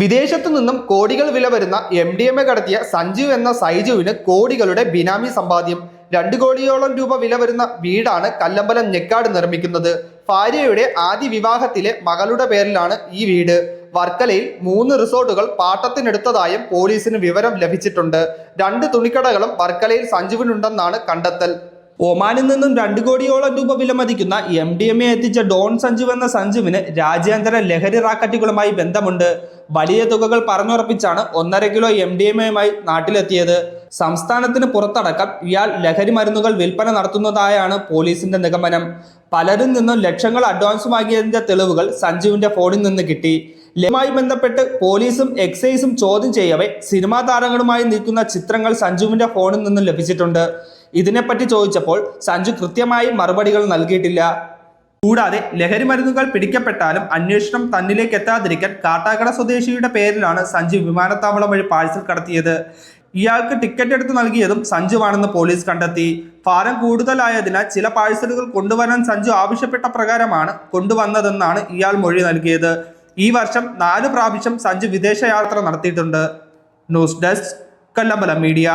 വിദേശത്തു നിന്നും കോടികൾ വില വരുന്ന എം ഡി എം എ കടത്തിയ സഞ്ജു എന്ന സൈജുവിന് കോടികളുടെ ബിനാമി സമ്പാദ്യം. രണ്ട് കോടിയോളം രൂപ വില വരുന്ന വീടാണ് കല്ലമ്പലം ഞെക്കാട് നിർമ്മിക്കുന്നത്. ഭാര്യയുടെ ആദ്യ വിവാഹത്തിലെ മകളുടെ പേരിലാണ് ഈ വീട്. വർക്കലയിൽ മൂന്ന് റിസോർട്ടുകൾ പാട്ടത്തിനെടുത്തതായും പോലീസിന് വിവരം ലഭിച്ചിട്ടുണ്ട്. രണ്ട് തുണിക്കടകളും വർക്കലയിൽ സഞ്ജുവിനുണ്ടെന്നാണ് കണ്ടെത്തൽ. ഒമാനിൽ നിന്നും രണ്ട് കോടിയോളം രൂപ വിലമതിക്കുന്ന എം ഡി എം എ എത്തിച്ച ഡോൺ സഞ്ജു എന്ന സഞ്ജുവിന് രാജ്യാന്തര ലഹരി റാക്കറ്റുകളുമായി ബന്ധമുണ്ട്. വലിയ തുകകൾ പറഞ്ഞുറപ്പിച്ചാണ് ഒന്നര കിലോ എം ഡി എം എയുമായി നാട്ടിലെത്തിയത്. സംസ്ഥാനത്തിന് പുറത്തടക്കം ഇയാൾ ലഹരി മരുന്നുകൾ വിൽപ്പന നടത്തുന്നതായാണ് പോലീസിന്റെ നിഗമനം. പലരിൽ നിന്നും ലക്ഷങ്ങൾ അഡ്വാൻസ് വാങ്ങിയതിന്റെ തെളിവുകൾ സഞ്ജുവിന്റെ ഫോണിൽ നിന്ന് കിട്ടി. ലഹരിയുമായി ബന്ധപ്പെട്ട് പോലീസും എക്സൈസും ചോദ്യം ചെയ്യവേ സിനിമാ താരങ്ങളുമായി നിൽക്കുന്ന ചിത്രങ്ങൾ സഞ്ജുവിന്റെ ഫോണിൽ നിന്നും ലഭിച്ചിട്ടുണ്ട്. ഇതിനെപ്പറ്റി ചോദിച്ചപ്പോൾ സഞ്ജു കൃത്യമായി മറുപടികൾ നൽകിയിട്ടില്ല. കൂടാതെ ലഹരി മരുന്നുകൾ പിടിക്കപ്പെട്ടാലും അന്വേഷണം തന്നിലേക്ക് എത്താതിരിക്കാൻ കാട്ടാക്കട സ്വദേശിയുടെ പേരിലാണ് സഞ്ജു വിമാനത്താവളം വഴി പാഴ്സൽ കടത്തിയത്. ഇയാൾക്ക് ടിക്കറ്റ് എടുത്ത് നൽകിയതും സഞ്ജുവാണെന്ന് പോലീസ് കണ്ടെത്തി. ഭാരം കൂടുതലായതിനാൽ ചില പാഴ്സലുകൾ കൊണ്ടുവരാൻ സഞ്ജു ആവശ്യപ്പെട്ട പ്രകാരമാണ് കൊണ്ടുവന്നതെന്നാണ് ഇയാൾ മൊഴി നൽകിയത്. ഈ വർഷം നാല് പ്രാവശ്യം സഞ്ജു വിദേശയാത്ര നടത്തിയിട്ടുണ്ട്. News desk Kallambalam media.